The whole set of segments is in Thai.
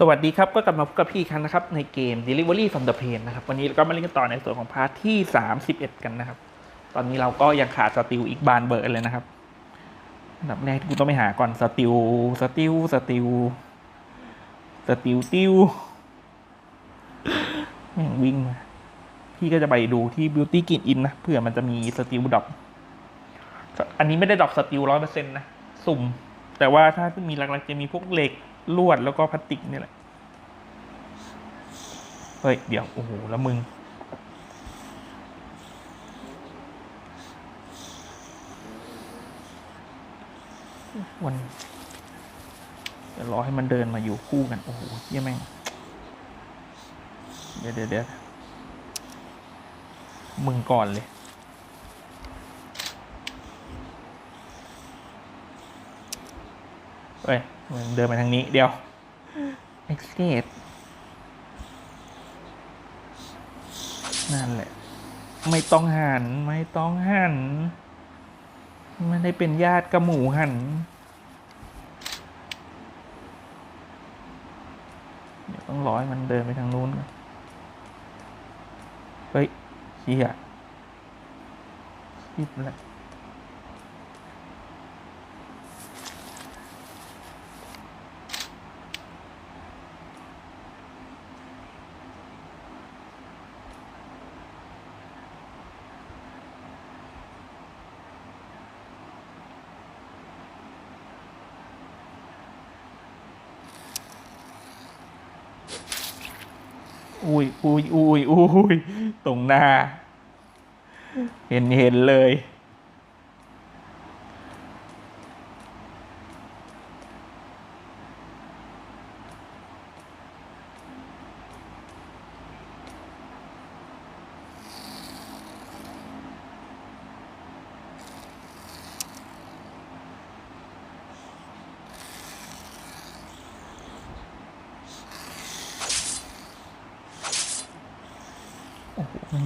สวัสดีครับ ก็กลับมาพบกับพี่อีกครั้งนะครับในเกม Delivery from the Plane นะครับ วันนี้เราก็มาเล่นกันต่อในส่วนของพาร์ทที่ 31 กันนะครับ ตอนนี้เราก็ยังขาดสติลอีกบานเบอร์เลยนะครับอันดับแรกที่กูต้องไปหาก่อนสติลสติลสติลสติลติวแม่งวิ่งมา พี่ก็จะไปดูที่ Beauty Kit In นะเผื่อมันจะมีสติลดรอปอันนี้ไม่ได้ดรอปสติลร้อยเปอร์เซ็นต์นะ สุ่ม แต่ว่าถ้ามีหลักๆจะมีพวกเหล็ก ลวดแล้วก็พลาสติกนี่แหละ เฮ้ย เดี๋ยว โอ้โห แล้วมึง วันจะรอให้มันเดินมาอยู่คู่กัน โอ้โหเยี่ยแม่ง เดี๋ยวเดี๋ยวเดี๋ยวมึงก่อนเลย เฮ้ยเดินมาทางนี้เดี๋ยว escape นั่นแหละ ไม่ต้องหัน ไม่ต้องหัน ไม่ได้เป็นญาติกับหมูหัน เดี๋ยวต้องรอให้มันเดินไปทางนู้นก่อนเฮ้ยเฮียคิดแล้ว อุ้ยอุ้ยอุ้ยอุ้ยตรงหน้า เห็นเห็นเลย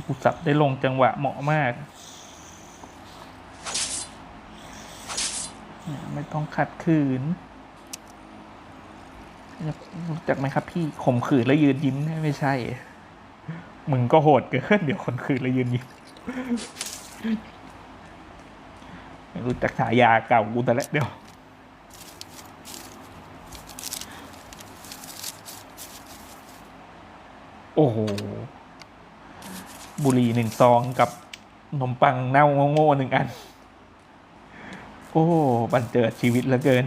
กูสับได้ลงจังหวะเหมาะมาก ไม่ต้องขัดขืนรู้จักไหมครับพี่ข่มขืนแล้วยืนยิ้มไม่ใช่ มึงก็โหดเกินเดี๋ยวข่มขืนแล้วยืนยิ้มไม่รู้จักฉายาเก่ากูแต่ละเดี๋ยวโอ้โห บุหรี่หนึ่งซองกับขนมปังเน่าโง่ๆหนึ่งอัน โอ้บันเจิดชีวิตเหลือเกิน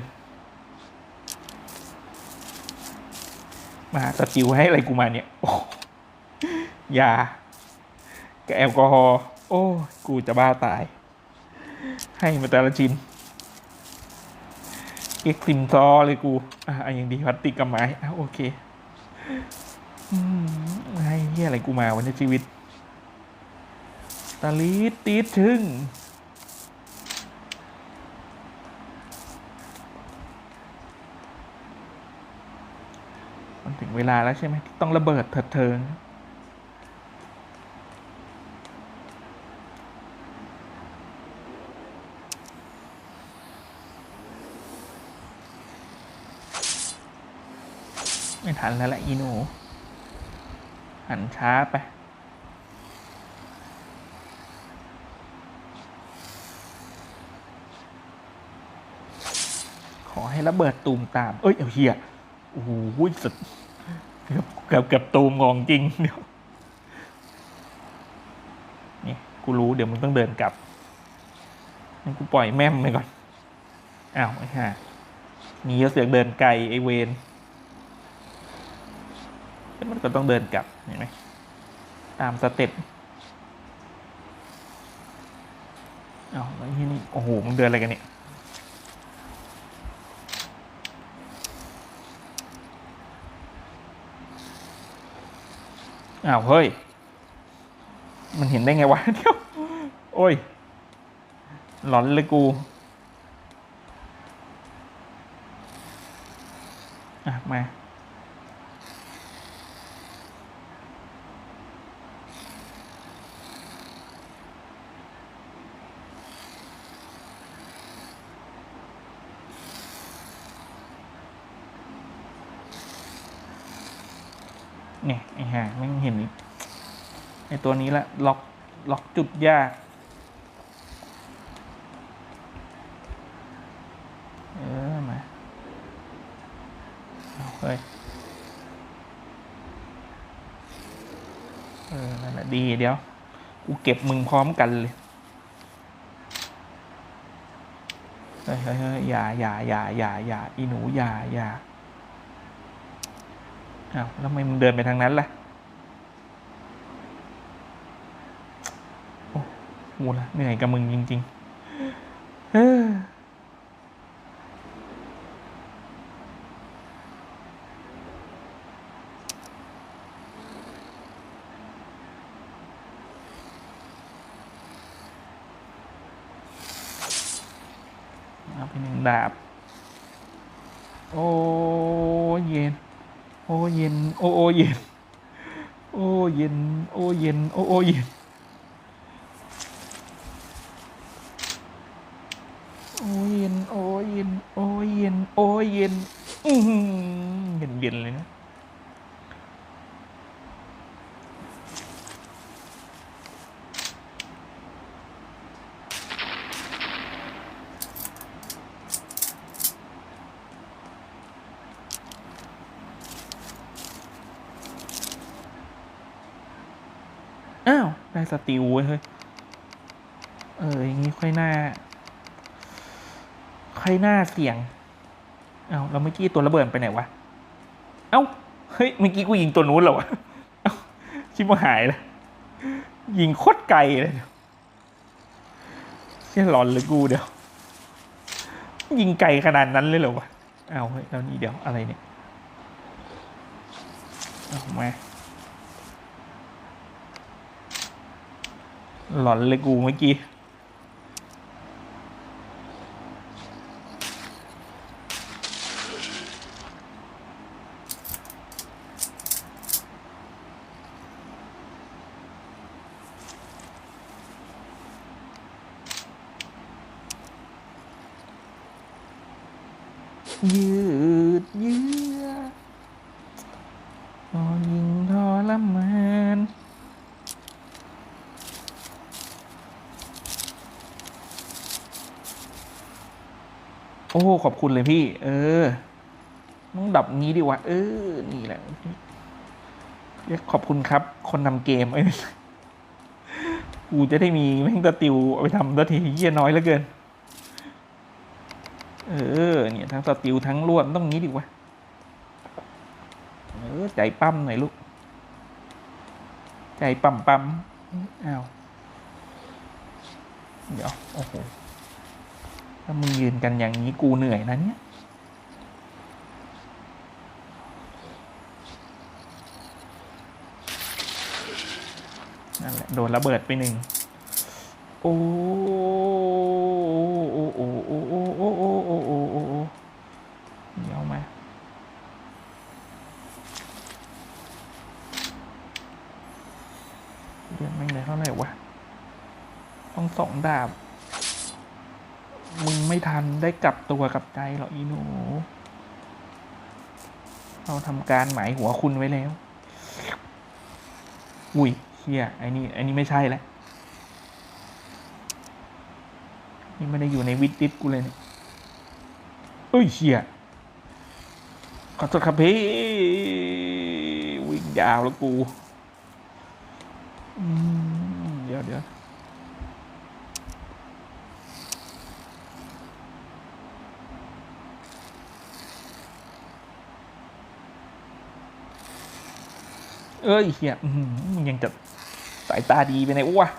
มาสกิลให้อะไรกูมาเนี่ยโอ้ยากับแอลกอฮอล์โอ้กูจะบ้าตาย ให้มาแต่ละชิ้นเอ็กซิมซอเลยกู อะอะยังดีพลาสติกกับไม้อะโอเค อืมให้เฮียอะไรกูมาวันในชีวิต ตาลีตีดถึงมันถึงเวลาแล้วใช่ไหมต้องระเบิดเถิดเทิงไม่ทันแล้วแหละอีหนูหันช้าไป อให้ระเบิดตูมตาม เอ้ย เอาเฮียโอ้โหสุดเกือบเกือบเกือบตูมงองจริงเดี๋ยวนี่กูรู้เดี๋ยวมึงต้องเดินกลับงั้นกูปล่อยแม่มไปก่อนอ้าวไอ้ห่ามีเสือกเดินไกลไอเวนแล้วมันก็ต้องเดินกลับเห็นไหมตามสเต็ปอ้าวแล้วที่นี่โอ้โหมึงเดินอะไรกันเนี่ย อ้าวเฮ้ย มันเห็นได้ไงวะเดี๋ยวโอ้ย หลอนเลยกูอะมา ไอ้ห่าไม่งเห็นอีกไอ้ตัวนี้ละล็อกล็อกจุดยากเออมาเอาเฮ้ยเออนั่นแหละดีเดี๋ยว กูเก็บมึงพร้อมกันเลยเฮ้ยเฮ้ยเฮ้ยอย่าอย่าอย่าอย่าอย่าอีหนูอย่าอย่า อ้าวแล้วทำไมมึงเดินไปทางนั้นล่ะโอ้กูละเหนื่อยกับมึงจริงๆเออเอาไปหนึ่งดาบ โอ้เย็น อ้เย็น โอ้โอ้เย็น โอ้เย็น โอ้เย็น โอ้โอ้เย็น โอ้เย็น โอ้เย็น โอ้เย็น โอ้เย็น อืมเย็นเย็นเลยนะ อ้าว ได้สติลเว้ยเฮ้ย เออ อย่างงี้ค่อยหน้า ค่อยหน้าเสี่ยง เอ้าแล้วเมื่อกี้ตัวระเบิดไปไหนวะ เอ้า เฮ้ย เมื่อกี้กูยิงตัวนู้นเหรอวะชิบหายเลยยิงโคตรไกลเลยเชี่ยหลอนเลยกูเดี๋ยว ยิงไกลขนาดนั้นเลยเหรอวะ เอาเฮ้ยแล้วนี่เดี๋ยวอะไรเนี่ย เอามา หลอนเลยกูเมื่อกี้ ยืดยื้อพอยิงทรมาน โอ้ขอบคุณเลยพี่ เออมึงดับงี้ดีวะ เออ นี่แหละเรียกขอบคุณครับ คนนำเกมเอ้ยกูจะได้มีแม่งตะติวเอาไปทำตัวทีเยี่ยน้อยเหลือเกิน เออ เนี่ย ทั้งสติลทั้งรวมต้องงี้ดิวะ เออ ใจปั้มหน่อยลูก ใจปั๊มปั๊มอ้าว เดี๋ยว โอ้โหามึงยืนกันอย่างนี้กูเหนื่อยนะเนี่ยนั่นแหละโดนระเบิดไปหนึ่งโอ้โอ้โอ้โอ้โอ้โอ้โอ้โอ้โอ้โอ้โอ้เดี๋ยวมาเดือนไม่งเลยเท่าไหร่วะต้องสองดาบ ไม่ทันได้กลับตัวกลับใจหรอกอีหนู เราทำการหมายหัวคุณไว้แล้ว อุ้ยเฮียไอ้นี่ไอ้นี่ไม่ใช่แล้วนี่ไม่ได้อยู่ในวิดดิสกูเลยเนี่ยเอ้ยเฮียขอโทษครับพี่วิ่งยาวแล้วกูเดี๋ยวเดี๋ยว เอ้ยเฮียมึงยังจะสายตาดีไปไหนวะ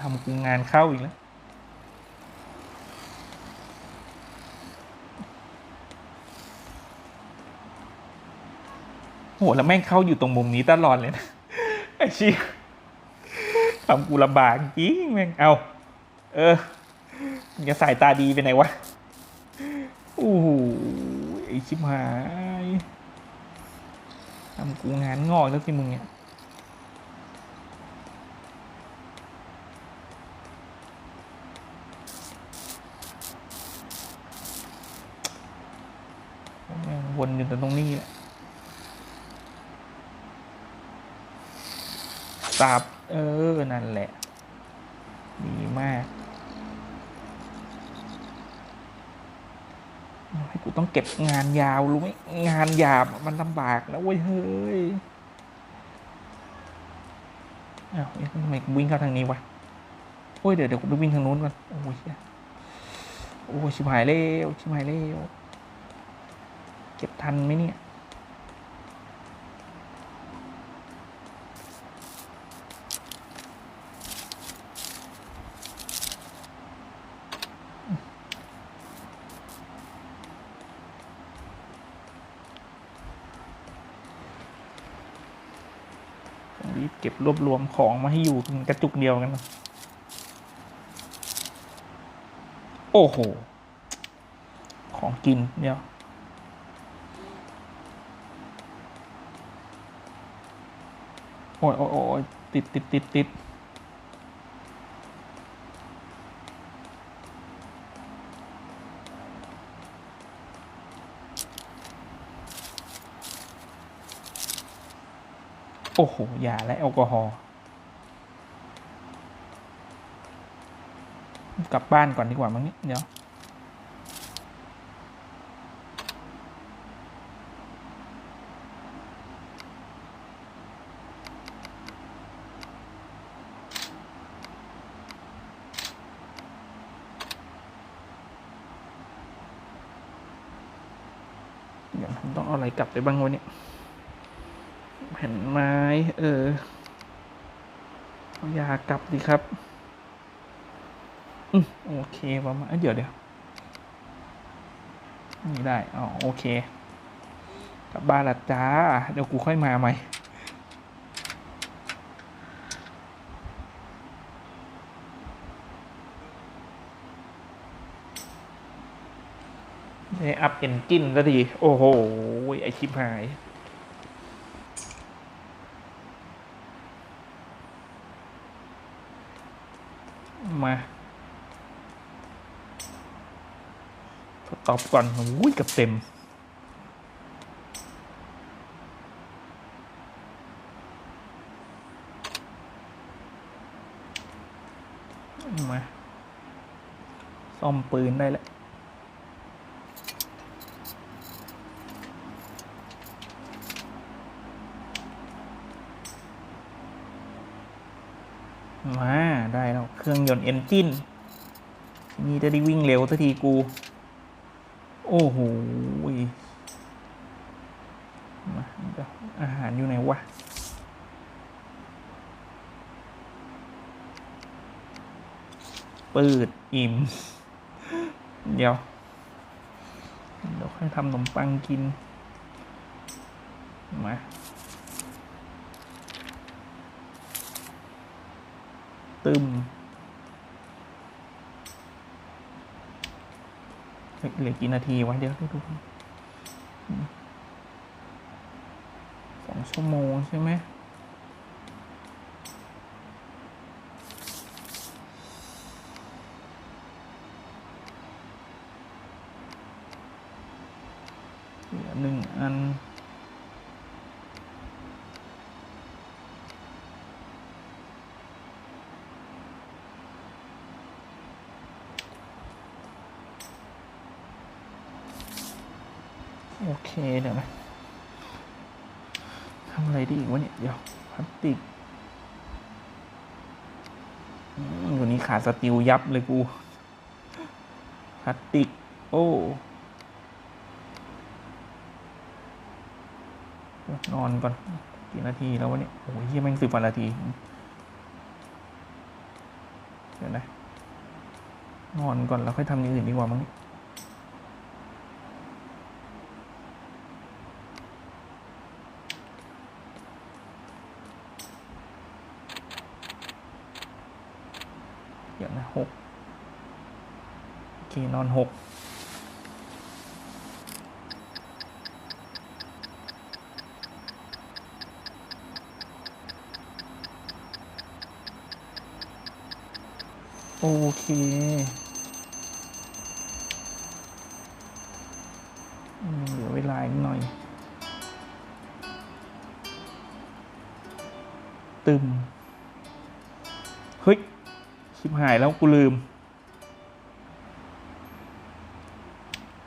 ทำกูงานเข้าอีกแล้วโหแล้วแม่งเข้าอยู่ตรงมุมนี้ตลอดเลยนะไอ้ชี้ทำกูลำบากจริงแม่งเอา เออมึงจะสายตาดีไปไหนวะโอ้โหไอชิบหาย ทำกูงานงอกแล้วที่มึงเนี่ยวนอยู่แต่ตรงนี้แหละตับเออ นั่นแหละ ดีมาก กูต้องเก็บงานยาวรู้ไหมงานหยาบมันลำบากนะเว้ยเฮ้ยอ้าวทำไมกูวิ่งเข้าทางนี้วะโอ้ยเดี๋ยวเดี๋ยวกูไปวิ่งทางนู้นก่อนโอ้ยเหี้ยโอ้ยชิบหายเร็วชิบหายเร็วเก็บทันไหมเนี่ย ก็บรวบรวมของมาให้อยู่เป็นกระจุกเดียวกัน โอ้โห ของกินเดียว โอ้ยโอ้ยโอ้ยติดติดติดติด โอ้โหยาและแอลกอฮอล์กลับบ้านก่อนดีกว่ามั้งเนี่ยเดี๋ยวเดี๋ยวผมต้องเอาอะไรกลับไปบ้างวะเนี่ย ผ่นไม้ เออเอายากลับดีครับ อืมโอเคประมาณเเดี๋ยวเดี๋ยวนี่ได้ อ๋อ โอเค กลับบ้านละจ้า เดี๋ยวกูค่อยมาใหม่ได้อัพเอนจินสักทีโอ้โห ไอชิบหาย มา ทดตอบก่อนอุ้ยกับเต็ม มา ซ่อมปืนได้แล้ว มาได้แล้ว เครื่องยนต์เอนจินนี่จะได้วิ่งเร็วสักทีกู โอ้โหมาเดี๋ยวอาหารอยู่ไหนวะปืดอิ่ม เดี๋ยว เดี๋ยวค่อยทำขนมปังกิน มา ตึมเหลือกี่นาทีวะเดี๋ยวดูดูสองชั่วโมงใช่ไหมเหลือหนึ่งอัน โอเคเดี๋ยวนะทำอะไรดีอีกวะเนี่ย เดี๋ยวพลาสติกอืมวันนี้ขาดสติลยับเลยกูพลาสติก โอ้ยนอนก่อนกี่นาทีแล้ววะเนี่ยโอ้ยเฮียแม่งสิบกว่านาทีเดี๋ยวนะนอนก่อนแล้วค่อยทำอย่างอื่นดีกว่ามั้งเนี่ย เดี๋ยวนะ หกโอเคนอนหกโอเคเหลือเวลาอีกหน่อย ตึม ชิบหายแล้วกูลืม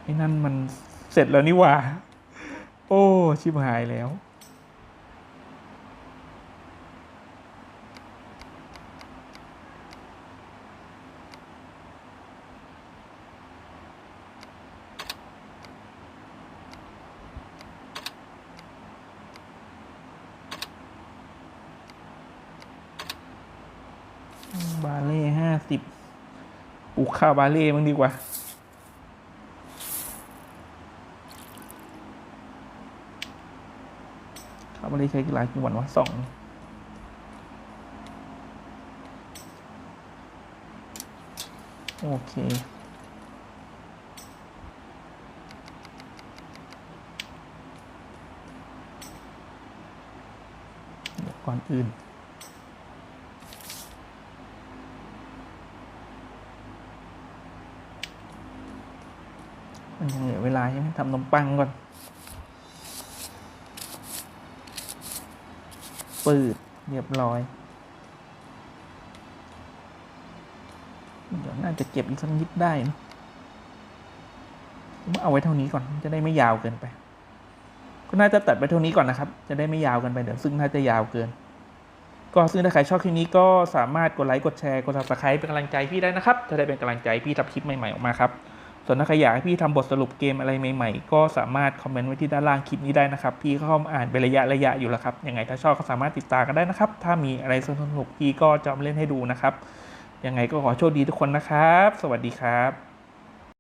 ไอ้นั่นมันเสร็จแล้วนี่หว่า โอ้ ชิบหายแล้ว บาเล่ห้าสิบ ปลูกข้าวบาเล่มั้งดีกว่า ข้าวบาเล่ใช้กี่หลายกี่วันวะสองโอเคก่อนอื่น มันยังเหลือเวลาใช่ไหม ทำนมปังก่อน ปืดเรียบร้อย เดี๋ยวน่าจะเก็บอีกสักนิดได้นะผมเอาไว้เท่านี้ก่อนจะได้ไม่ยาวเกินไป ก็น่าจะตัดไปเท่านี้ก่อนนะครับ จะได้ไม่ยาวเกินไปเดี๋ยวซึ่งน่าจะยาวเกิน ก็ซึ่งถ้าใครชอบคลิปนี้ก็สามารถกดไลค์กดแชร์กด subscribe เป็นกำลังใจพี่ได้นะครับ จะได้เป็นกำลังใจพี่ทำคลิปใหม่ๆออกมาครับ ส่วนถ้าใครอยากให้พี่ทำบทสรุปเกมอะไรใหม่ๆ ก็สามารถคอมเมนต์ไว้ที่ด้านล่างคลิปนี้ได้นะครับ พี่ก็เข้ามาอ่านเป็นระยะระยะอยู่แล้วครับ ยังไงถ้าชอบก็สามารถติดตามกันได้นะครับ ถ้ามีอะไรสนุกๆพี่ก็จะมาเล่นให้ดูนะครับ ยังไงก็ขอโชคดีทุกคนนะครับ สวัสดีครับ